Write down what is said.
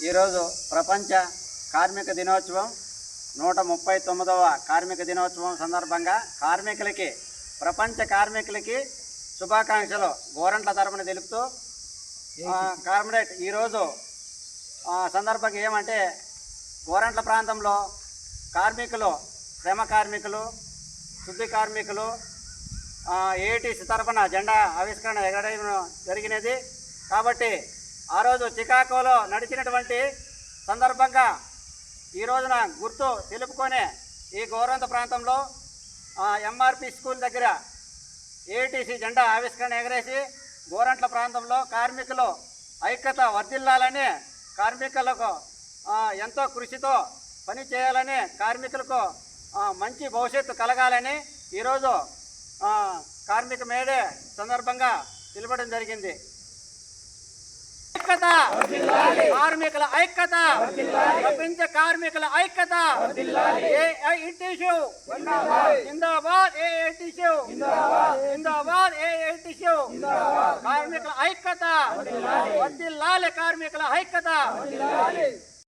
ఈరోజు ప్రపంచ కార్మిక దినోత్సవం నూట ముప్పై తొమ్మిదవ కార్మిక దినోత్సవం సందర్భంగా కార్మికులకి ప్రపంచ కార్మికులకి శుభాకాంక్షలు గోరంట్ల తరపున తెలుపుతూ ఆ, కార్పొరేట్ ఈరోజు సందర్భంగా ఏమంటే గోరంట్ల ప్రాంతంలో కార్మికులు శ్రమ కార్మికులు శుద్ధి కార్మికులు ఏటీసీ తరఫున జెండా ఆవిష్కరణ ఎగడైన జరిగినది. కాబట్టి ఆ రోజు చికాగోలో నడిచినటువంటి సందర్భంగా ఈ రోజున గుర్తు తెలుపుకొనే ఈ గౌరవంత ప్రాంతంలో ఎంఆర్పి స్కూల్ దగ్గర ఏటీసీ జెండా ఆవిష్కరణ ఎగరేసి గోరంట్ల ప్రాంతంలో కార్మికులు ఐక్యత వర్ధిల్లాలని కార్మికులకు ఎంతో కృషితో పని చేయాలని కార్మికులకు మంచి భవిష్యత్తు కలగాలని ఈరోజు కార్మిక మేడే సందర్భంగా తెలపడం జరిగింది. ఐక్యత. కార్మికుల ఐక్యత. ప్రపంచ కార్మికుల ఐక్యత. ఏఐటిషు జిందాబాద్ ఏఐటిషు జిందాబాద్ ఏఐటిషు కార్మికుల ఐక్యత. వద్దిల్లాలి కార్మికుల ఐక్యత.